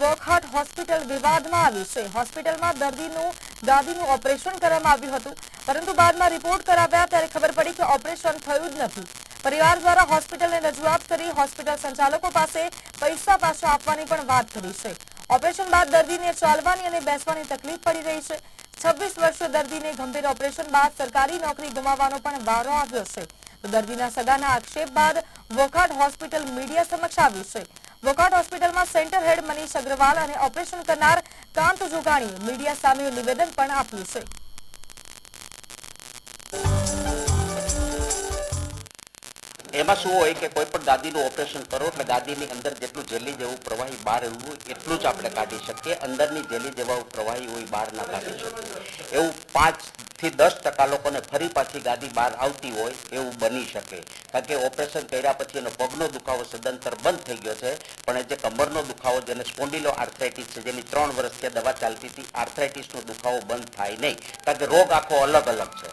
વોકહાર્ટ hospital વિવાદમાં આવી છે. હોસ્પિટલમાં દર્દીનું, દાદીનું ઓપરેશન કરવામાં આવ્યું હતું. પરંતુ બાદમાં રિપોર્ટ કરાવ્યા ત્યારે ખબર પડી કે ઓપરેશન થયું જ નથી. પરિવાર દ્વારા હોસ્પિટલને રજૂઆત કરી હોસ્પિટલ સંચાલકો પાસે પૈસા પાછા આપવાની પણ વાત કરી છે. ઓપરેશન બાદ દર્દીને ચાલવાની અને બેસવાની તકલીફ પડી રહી છે. છવ્વીસ વર્ષીય દર્દીને ગંભીર ઓપરેશન બાદ સરકારી નોકરી ગુમાવવાનો પણ વારો આવ્યો છે. દર્દીના સગાના આક્ષેપ બાદ વોકાટ હોસ્પિટલ મીડિયા સમક્ષ આવ્યું છે. વોકાટ હોસ્પિટલમાં સેન્ટર હેડ મનીષ અગ્રવાલ અને ઓપરેશન કરનાર કાંત જોગાણીએ મીડિયા સામે નિવેદન પણ આપ્યું છે. એમાં શું હોય કે કોઈ પણ દાદીનું ઓપરેશન કરો એટલે દાદીની અંદર જેટલું જેલી જેવું પ્રવાહી બહાર એવું એટલું જ આપણે કાઢી શકીએ. અંદરની જેલી જેવા પ્રવાહી હોય બહાર ના કાઢી શકીએ. એવું પાંચથી દસ ટકા લોકોને ફરી પાછી ગાદી બહાર આવતી હોય એવું બની શકે. કારણ કે ઓપરેશન કર્યા પછી એનો પગનો દુખાવો સદંતર બંધ થઈ ગયો છે. પણ એ જે કમરનો દુખાવો જેને સ્પોન્ડિલો આર્થરાઇટિસ છે, જેની ત્રણ વર્ષ ત્યાં દવા ચાલતી હતી આર્થરાઇટિસનો દુખાવો બંધ થાય નહીં. કારણ કે રોગ આખો અલગ અલગ છે.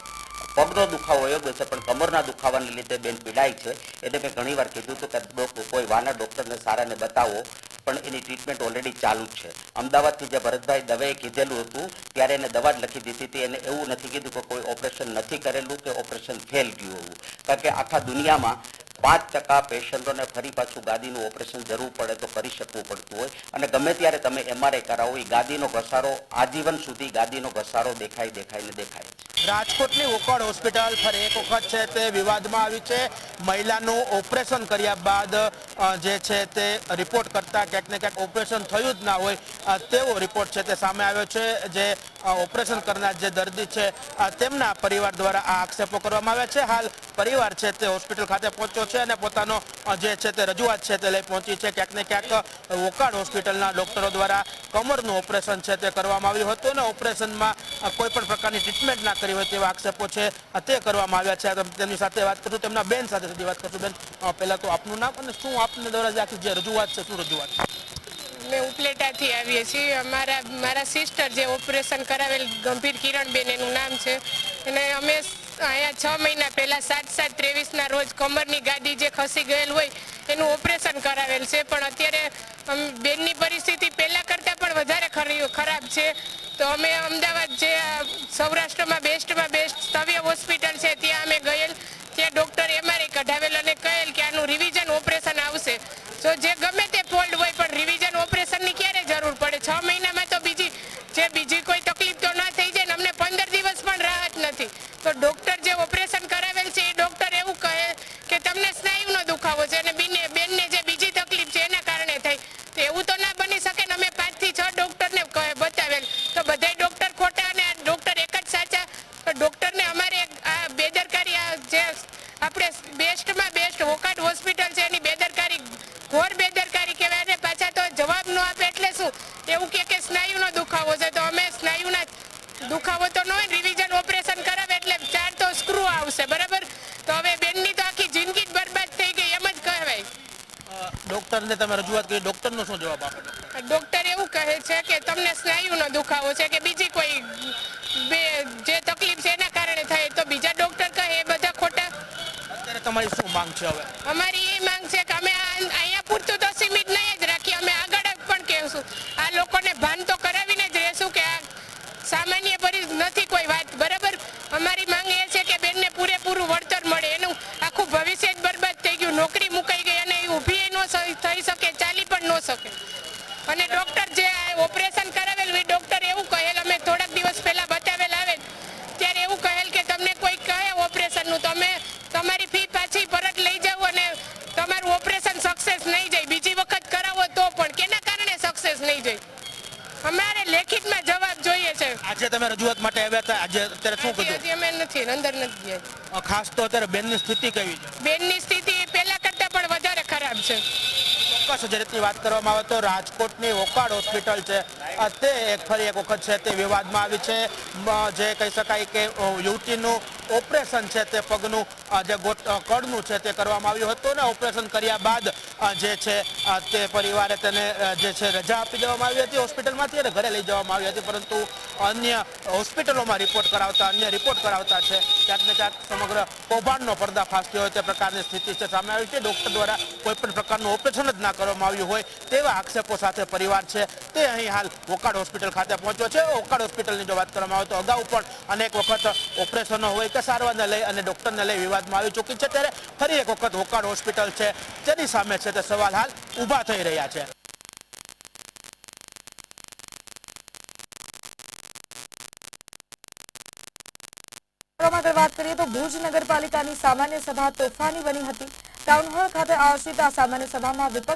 પગનો દુખાવો યોગ્ય છે, પણ કમરના દુખાવાને લીધે બેન પીડાય છે. એટલે મેં ઘણી વાર કીધું હતું કે કોઈ વાના ડૉક્ટરને સારાને બતાવો, પણ એની ટ્રીટમેન્ટ ઓલરેડી ચાલુ જ છે. અમદાવાદથી જે ભરતભાઈ દવેએ કીધેલું હતું, ત્યારે એને દવા જ લખી દીધી હતી. એને એવું નથી કીધું કે કોઈ ઓપરેશન નથી કરેલું કે ઓપરેશન ફેલ ગયું હોવું. કારણ કે આખા દુનિયામાં પાંચ ટકા પેશન્ટોને ફરી પાછું ગાદીનું ઓપરેશન જરૂર પડે તો કરી શકવું પડતું હોય. અને ગમે ત્યારે તમે એમઆરઆઈ કરાવો, એ ગાદીનો ઘસારો, આજીવન સુધી ગાદીનો ઘસારો દેખાય દેખાય ને દેખાય. રાજકોટની ઓકળ હોસ્પિટલ ફરી એક વખત છે તે વિવાદમાં આવી છે. મહિલાનું ઓપરેશન કર્યા બાદ જે છે તે રિપોર્ટ કરતા ક્યાંક ને ક્યાંક ઓપરેશન થયું જ ના હોય તેવો રિપોર્ટ છે તે સામે આવ્યો છે, જે ઓપરેશન કરનાર જે દર્દી છે તેમના પરિવાર દ્વારા આ આક્ષેપો કરવામાં આવ્યા છે. હાલ પરિવાર છે તે હોસ્પિટલ ખાતે પહોંચ્યો છે અને પોતાનો જે છે તે રજૂઆત છે તે લઈ પહોંચી છે. ક્યાંક ને ક્યાંક વોકાડ હોસ્પિટલના ડોક્ટરો દ્વારા કમરનું ઓપરેશન છે તે કરવામાં આવ્યું હતું અને ઓપરેશનમાં કોઈ પણ પ્રકારની ટ્રીટમેન્ટ ના કરી હોય તેવા આક્ષેપો છે તે કરવામાં આવ્યા છે. તેમની સાથે વાત કરું, તેમના બેન સાથે સીધી વાત કરશું. બેન પહેલાં તો આપનું નામ અને શું આપને દ્વારા જે જે રજૂઆત છે, શું રજૂઆત? અમે ઉપલેટાથી આવીએ છીએ. અમારા, મારા સિસ્ટર જે ઓપરેશન કરાવેલ ગંભીર કિરણબેન એનું નામ છે. અને અમે અહીંયા છ મહિના પહેલાં સાત સાત ત્રેવીસના રોજ કમરની ગાદી જે ખસી ગયેલ હોય, એનું ઓપરેશન કરાવેલ છે. પણ અત્યારે બેનની પરિસ્થિતિ પહેલાં કરતાં પણ વધારે ખરી, ખરાબ છે. તો અમે અમદાવાદ જે સૌરાષ્ટ્રમાં બેસ્ટમાં બેસ્ટ સ્તવ્ય હોસ્પિટલ છે, ત્યાં અમે ગયેલ. ત્યાં ડૉક્ટર એમઆરઆઈ કઢાવેલ અને કહેલ કે આનું રિવિઝન એવું કે કે સ્નાયુનો દુખાવો છે તો અમે સ્નાયુના દુખાવો તો ન હોય રિવિઝન ઓપરેશન કરાવે એટલે ચાર તો સ્ક્રૂ આવશે બરાબર? તો હવે બેનની તો આખી જિંદગી જ બરબાદ થઈ ગઈ એમ જ કહેવાય. ડોક્ટરને તમે રજૂઆત કરી ડોક્ટરનો શું જવાબ આપો? ડોક્ટર એવું કહે છે કે તમને સ્નાયુનો દુખાવો છે કે બીજી કોઈ બે જે તકલીફ છે એના કારણે થાય તો બીજા ડોક્ટર કહે એ બધા ખોટા. અત્યારે તમારી શું માંગ છે હવે? અમારી એ માંગ છે કે અમે અહીંયા પૂરતું તો સીમિત આ લોકોને ભાન તો કરાવીને જ રહેશું કે આ સામાન્ય પરી નથી કોઈ વાત. બરાબર? અમારી માંગ એ છે કે બેનને પૂરેપૂરું વળતર મળે. એનું આખું ભવિષ્ય જ બરબાદ થઈ ગયું. નોકરી મુકાઈ ગઈ અને એ ઊભી ન થઈ શકે, ચાલી પણ ન શકે. અને ડોક્ટર જે આ ઓપરેશન કરાવેલું એ ડોક્ટર એવું કહેલ, અમે થોડાક દિવસ પહેલાં બતાવેલ આવે ત્યારે એવું કહેલ કે તમને કોઈ કહે ઓપરેશનનું તમે તમારી ફી પાછી પરત લઈ જાઓ અને તમારું ઓપરેશન સક્સેસ નહીં જાય. બીજી કારણે નહીં જાય અમારે લેખિતમાં જવાબ જોઈએ છે. આજે તમે રજૂઆત માટે આવ્યા હતા આજે અત્યારે શું કીધું? હજી અમે નથી અંદર નથી ગયા. અ, ખાસ તો અત્યારે બેનની સ્થિતિ કેવી છે? બેનની સ્થિતિ પહેલા કરતાં પણ વધારે ખરાબ છે. ચોક્કસ જે રીતની વાત કરવામાં આવે તો રાજકોટની ઓકાડ હોસ્પિટલ છે. અ, તે એક ફરી એક વખત છે તે વિવાદમાં આવી છે. મ, જે કહી શકાય કે અ, યુવતીનું ઓપરેશન છે તે પગનું અ, જે ગોટ અ, કડનું છે તે કરવામાં આવ્યું હતું ને ઓપરેશન કર્યા બાદ જે છે તે પરિવારે તેને જે છે, રજા આપી દેવામાં આવી હતી હોસ્પિટલમાંથી અને ઘરે લઈ જવામાં આવી હતી, પરંતુ અન્ય હોસ્પિટલોમાં રિપોર્ટ કરાવતા, અન્ય રિપોર્ટ કરાવતા છે, ક્યાંક ને ક્યાંક સમગ્ર કૌભાંડનો પર્દાફાશ થયો હોય તે પ્રકારની સ્થિતિ છે, સામે આવી છે. ડૉક્ટર દ્વારા કોઈપણ પ્રકારનું ઓપરેશન જ ના કરવામાં આવ્યું હોય તેવા આક્ષેપો સાથે પરિવાર છે, તે અહીં હાલ ઓકાડ હોસ્પિટલ ખાતે પહોંચ્યો છે. ઓકાડ હોસ્પિટલની જો વાત કરવામાં આવે તો અગાઉ પણ અનેક વખત ઓપરેશનો હોય કે સારવારને લઈ અને ડૉક્ટરને લઈ વિવાદમાં આવી ચૂકી છે. ત્યારે ફરી એક વખત ઓકાડ હોસ્પિટલ છે તેની સામે છે તે સવાલ હાલ ઊભા થઈ રહ્યા છે. વાત કરીએ તો ભુજ નગરપાલિકાની સામાન્ય સભા તોફાની બની હતી. ટાઉન હોલ ખાતે આયોજિત આ સામાન્ય સભામાં વિપક્ષ